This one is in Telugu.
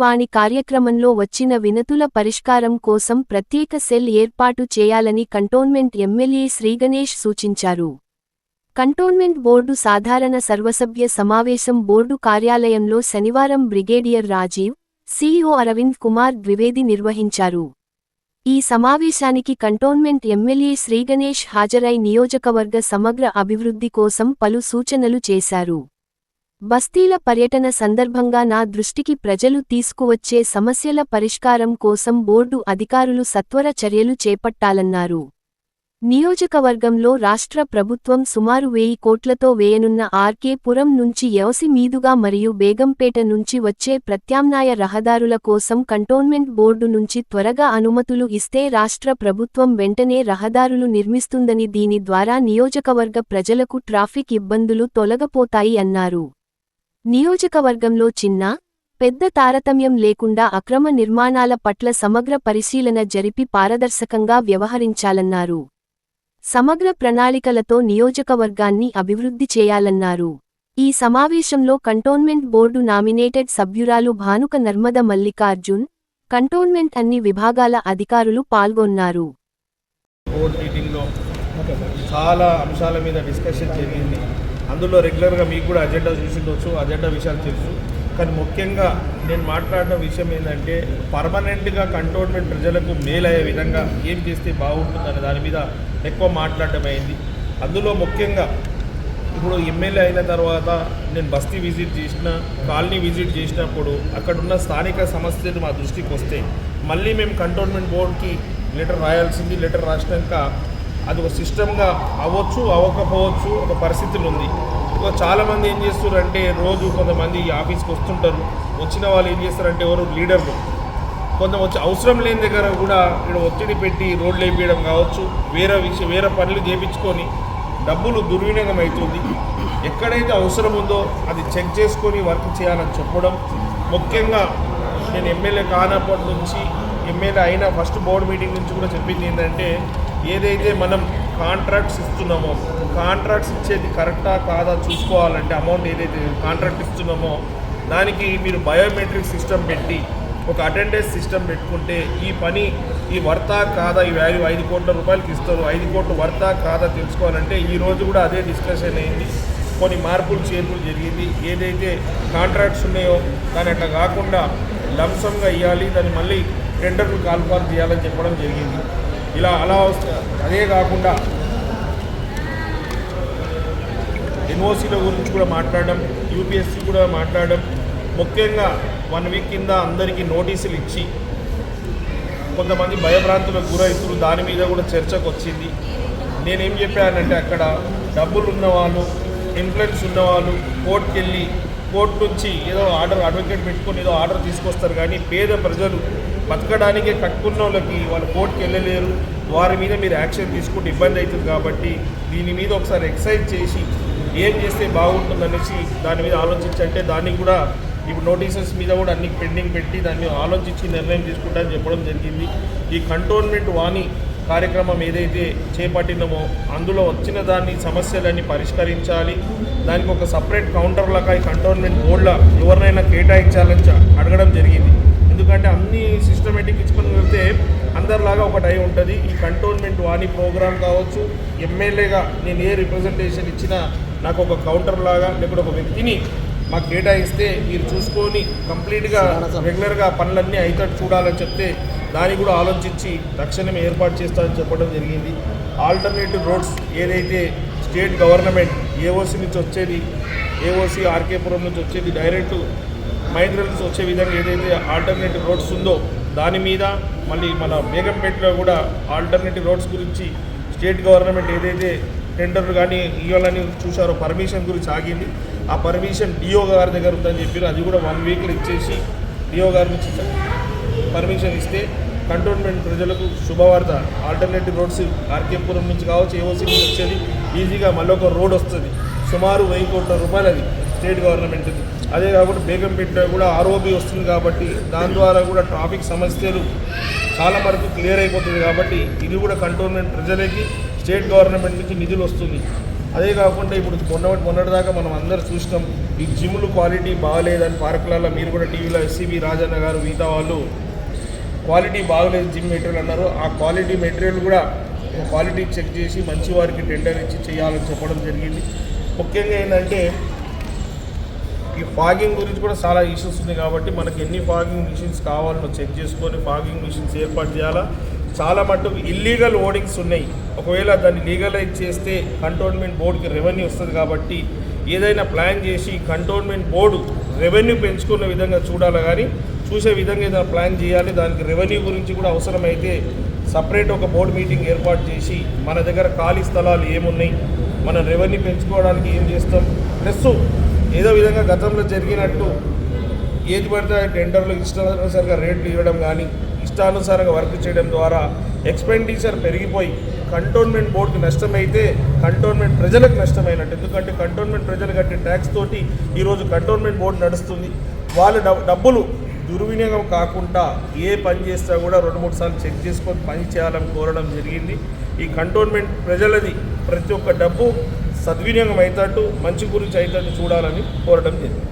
వాణి కార్యక్రమంలో వచ్చిన వినతుల పరిష్కారం కోసం ప్రత్యేక సెల్ ఏర్పాటు చేయాలని కంటోన్మెంట్ ఎమ్మెల్యే శ్రీగణేష్ సూచించారు. కంటోన్మెంట్ బోర్డు సాధారణ సర్వసభ్య సమావేశం బోర్డు కార్యాలయంలో శనివారం బ్రిగేడియర్ రాజీవ్ సీఈఓ అరవింద్ కుమార్ ద్వివేది నిర్వహించారు. ఈ సమావేశానికి కంటోన్మెంట్ ఎమ్మెల్యే శ్రీగణేష్ హాజరై నియోజకవర్గ సమగ్ర అభివృద్ధి కోసం పలు సూచనలు చేశారు. బస్తీల పర్యటన సందర్భంగా నా దృష్టికి ప్రజలు తీసుకువచ్చే సమస్యల పరిష్కారం కోసం బోర్డు అధికారులు సత్వర చర్యలు చేపట్టాలన్నారు. నియోజకవర్గంలో రాష్ట్ర ప్రభుత్వం సుమారు వెయ్యి కోట్లతో వేయనున్న ఆర్కే పురం నుంచి యవసి మీదుగా మరియు బేగంపేట నుంచి వచ్చే ప్రత్యామ్నాయ రహదారుల కోసం కంటోన్మెంట్ బోర్డు నుంచి త్వరగా అనుమతులు ఇస్తే రాష్ట్ర ప్రభుత్వం వెంటనే రహదారులు నిర్మిస్తుందని దీని ద్వారా నియోజకవర్గ ప్రజలకు ట్రాఫిక్ ఇబ్బందులు తొలగపోతాయి అన్నారు. నియోజకవర్గంలో చిన్న పెద్ద తారతమ్యం లేకుండా అక్రమ నిర్మాణాల పట్ల సమగ్ర పరిశీలన జరిపి పారదర్శకంగా వ్యవహరించాలన్నారు. సమగ్ర ప్రణాళికలతో నియోజకవర్గాన్ని అభివృద్ధి చేయాలన్నారు. ఈ సమావేశంలో కంటోన్మెంట్ బోర్డు నామినేటెడ్ సభ్యురాలు భానుక నర్మద మల్లికార్జున్ కంటోన్మెంట్ అన్ని విభాగాల అధికారులు పాల్గొన్నారు. చాలా అంశాల మీద డిస్కషన్ జరిగింది. అందులో రెగ్యులర్గా మీకు కూడా అజెండా చూసిండొచ్చు అజెండా విషయాలు తెలుసు. కానీ ముఖ్యంగా నేను మాట్లాడిన విషయం ఏంటంటే పర్మనెంట్గా కంటోన్మెంట్ ప్రజలకు మేలయ్యే అయ్యే విధంగా ఏం చేస్తే బాగుంటుందనే దాని మీద ఎక్కువ మాట్లాడటం అయింది. అందులో ముఖ్యంగా ఇప్పుడు ఎమ్మెల్యే అయిన తర్వాత నేను బస్తీ విజిట్ చేసిన కాలనీ విజిట్ చేసినప్పుడు అక్కడ ఉన్న స్థానిక సమస్యలు మా దృష్టికి వస్తే మళ్ళీ మేము కంటోన్మెంట్ బోర్డుకి లెటర్ రాయాల్సింది లెటర్ రాసినాక అది ఒక సిస్టమ్గా అవ్వచ్చు అవ్వకపోవచ్చు ఒక పరిస్థితులు ఉంది ఇక చాలామంది ఏం చేస్తారంటే రోజు కొంతమంది ఆఫీస్కి వస్తుంటారు. వచ్చిన వాళ్ళు ఏం చేస్తారంటే ఎవరు లీడర్లు. కొంత వచ్చి అవసరం లేని దగ్గర కూడా ఇక్కడ ఒత్తిడి పెట్టి రోడ్లు వేపించడం కావచ్చు వేరే విషయం వేరే పనులు చేపించుకొని డబ్బులు దుర్వినియోగం అవుతుంది ఎక్కడైతే అవసరం ఉందో అది చెక్ చేసుకొని వర్క్ చేయాలని చెప్పడం. ముఖ్యంగా నేను ఎమ్మెల్యే కానప్పటి నుంచి ఎమ్మెల్యే అయిన ఫస్ట్ బోర్డు మీటింగ్ నుంచి కూడా చెప్పింది ఏంటంటే ఏదైతే మనం కాంట్రాక్ట్స్ ఇస్తున్నామో కాంట్రాక్ట్స్ ఇచ్చేది కరెక్టా కాదా చూసుకోవాలంటే అమౌంట్ ఏదైతే కాంట్రాక్ట్ ఇస్తున్నామో దానికి మీరు బయోమెట్రిక్ సిస్టమ్ పెట్టి ఒక అటెండెన్స్ సిస్టమ్ పెట్టుకుంటే ఈ పని ఈ వర్తా కాదా ఈ వాల్యూ ఐదు కోట్ల రూపాయలకి ఇస్తారు ఐదు కోట్ల వర్తా కాదా తెలుసుకోవాలంటే ఈ రోజు కూడా అదే డిస్కషన్ అయింది. కొన్ని మార్పులు చేర్పులు జరిగింది. ఏదైతే కాంట్రాక్ట్స్ ఉన్నాయో దాని అట్లా కాకుండా లంసంగా ఇవ్వాలి దాన్ని మళ్ళీ టెండర్లు కాల్ఫార్ చేయాలని చెప్పడం జరిగింది. ఇలా అలా వస్తే అదే కాకుండా ఎన్ఓసీల గురించి కూడా మాట్లాడడం యూపీఎస్సీ కూడా మాట్లాడడం ముఖ్యంగా వన్ వీక్ కింద అందరికీ నోటీసులు ఇచ్చి కొంతమంది భయభ్రాంతులకు గురవుతున్నారు. దాని మీద కూడా చర్చకు వచ్చింది. నేనేం చెప్పానంటే అక్కడ డబ్బులు ఉన్నవాళ్ళు ఇన్ఫ్లుయెన్స్ ఉన్నవాళ్ళు కోర్టుకెళ్ళి కోర్టు నుంచి ఏదో ఆర్డర్ అడ్వకేట్ పెట్టుకొని ఏదో ఆర్డర్ తీసుకొస్తారు కానీ పేద ప్రజలు బతకడానికే కట్టుకున్న వాళ్ళకి వాళ్ళు కోర్టుకి వెళ్ళలేరు. వారి మీద మీరు యాక్షన్ తీసుకుంటే ఇబ్బంది అవుతుంది కాబట్టి దీని మీద ఒకసారి ఎక్సైజ్ చేసి ఏం చేస్తే బాగుంటుందనేసి దాని మీద ఆలోచించంటే దానికి కూడా ఇప్పుడు నోటీసెస్ మీద కూడా అన్ని పెండింగ్ పెట్టి దాన్ని ఆలోచించి నిర్ణయం తీసుకుంటామని చెప్పడం జరిగింది. ఈ కంటోన్మెంట్ వాణి కార్యక్రమం ఏదైతే చేపట్టినామో అందులో వచ్చిన దాన్ని సమస్యలన్నీ పరిష్కరించాలి. దానికి ఒక సపరేట్ కౌంటర్ లాగా ఈ కంటోన్మెంట్ బోర్డులో ఎవరినైనా కేటాయించాలని చ- అడగడం జరిగింది. ఎందుకంటే అన్ని సిస్టమేటిక్ ఇచ్చుకొని వెళ్తే అందరిలాగా ఒకటి అయి ఉంటుంది. ఈ కంటోన్మెంట్ వాణి ప్రోగ్రామ్ కావచ్చు ఎమ్మెల్యేగా నేను ఏ రిప్రజెంటేషన్ ఇచ్చినా నాకు ఒక కౌంటర్ లాగా లేకపోతే ఒక వ్యక్తిని మాకు కేటాయిస్తే మీరు చూసుకొని కంప్లీట్గా రెగ్యులర్గా పనులన్నీ అయితట్టు చూడాలని చెప్తే దాన్ని కూడా ఆలోచించి తక్షణమే ఏర్పాటు చేస్తామని చెప్పడం జరిగింది. ఆల్టర్నేటివ్ రోడ్స్ ఏదైతే స్టేట్ గవర్నమెంట్ ఏఓసీ నుంచి వచ్చేది ఏఓసి ఆర్కేపురం నుంచి వచ్చేది డైరెక్ట్ మైగ్రెంట్ నుంచి వచ్చే విధంగా ఏదైతే ఆల్టర్నేటివ్ రోడ్స్ ఉందో దాని మీద మళ్ళీ మన బేగంపేటలో కూడా ఆల్టర్నేటివ్ రోడ్స్ గురించి స్టేట్ గవర్నమెంట్ ఏదైతే టెండర్ కానీ ఇవ్వాలని చూశారో పర్మిషన్ గురించి ఆగింది. ఆ పర్మిషన్ డిఓ గారి దగ్గర ఉందని చెప్పారు. అది కూడా వన్ వీక్లో ఇచ్చేసి డిఓ గారి నుంచి పర్మిషన్ ఇస్తే కంటోన్మెంట్ ప్రజలకు శుభవార్త. ఆల్టర్నేటివ్ రోడ్స్ ఆర్కేపురం నుంచి కావచ్చు ఏఓసీ నుంచి వచ్చేది. ఈజీగా మళ్ళీ ఒక రోడ్ వస్తుంది. సుమారు వెయ్యి కోట్ల రూపాయలు అది స్టేట్ గవర్నమెంట్ అదే కాకుండా బేగంపేట కూడా ఆర్ఓబి వస్తుంది కాబట్టి దాని ద్వారా కూడా ట్రాఫిక్ సమస్యలు చాలా వరకు క్లియర్ అయిపోతుంది కాబట్టి ఇది కూడా కంటోన్మెంట్ ప్రజలకి స్టేట్ గవర్నమెంట్ నుంచి నిధులు వస్తుంది. అదే కాకుండా ఇప్పుడు మొన్న మొన్నటిదాకా మనం అందరు చూసినాం ఈ జిమ్లు క్వాలిటీ బాగాలేదని పార్కులలో మీరు కూడా టీవీలో ఎస్సీబీ రాజన్న గారు మిగతా వాళ్ళు క్వాలిటీ బాగలేదు జిమ్ మెటీరియల్ అన్నారు. ఆ క్వాలిటీ మెటీరియల్ కూడా క్వాలిటీ చెక్ చేసి మంచి వారికి టెండర్ ఇచ్చి చేయాలని చెప్పడం జరిగింది. ముఖ్యంగా ఏంటంటే ఈ ఫాగింగ్ గురించి కూడా చాలా ఇష్యూస్ ఉంది కాబట్టి మనకి ఎన్ని ఫాగింగ్ మిషన్స్ కావాలో చెక్ చేసుకొని ఫాగింగ్ మిషన్స్ ఏర్పాటు చేయాలా. చాలా మట్టుకు ఇల్లీగల్ ఓడింగ్స్ ఉన్నాయి. ఒకవేళ దాన్ని లీగలైజ్ చేస్తే కంటోన్మెంట్ బోర్డుకి రెవెన్యూ వస్తుంది కాబట్టి ఏదైనా ప్లాన్ చేసి కంటోన్మెంట్ బోర్డు రెవెన్యూ పెంచుకున్న విధంగా చూడాలి కానీ చూసే విధంగా ఏదైనా ప్లాన్ చేయాలి. దానికి రెవెన్యూ గురించి కూడా అవసరమైతే సపరేట్ ఒక బోర్డు మీటింగ్ ఏర్పాటు చేసి మన దగ్గర ఖాళీ స్థలాలు ఏమున్నాయి మనం రెవెన్యూ పెంచుకోవడానికి ఏం చేస్తాం. ప్లస్ ఏదో విధంగా గతంలో జరిగినట్టు ఏది పడితే టెండర్లు ఇష్టానుసారంగా రేట్లు ఇవ్వడం కానీ ఇష్టానుసారంగా వర్క్ చేయడం ద్వారా ఎక్స్పెండిచర్ పెరిగిపోయి కంటోన్మెంట్ బోర్డుకి నష్టమైతే కంటోన్మెంట్ ప్రజలకు నష్టమైనట్టు. ఎందుకంటే కంటోన్మెంట్ ప్రజలు కట్టే ట్యాక్స్ తోటి ఈరోజు కంటోన్మెంట్ బోర్డు నడుస్తుంది. వాళ్ళు డబ్బులు దుర్వినియోగం కాకుండా ఏ పని చేస్తా కూడా రెండు మూడు సార్లు చెక్ చేసుకొని పని చేయాలని కోరడం జరిగింది. ఈ కంటోన్మెంట్ ప్రజలది. ప్రతి ఒక్క డబ్బు సద్వినియోగం అవుతాట్టు మంచి గురించి అవుతాట్టు చూడాలని కోరడం జరిగింది.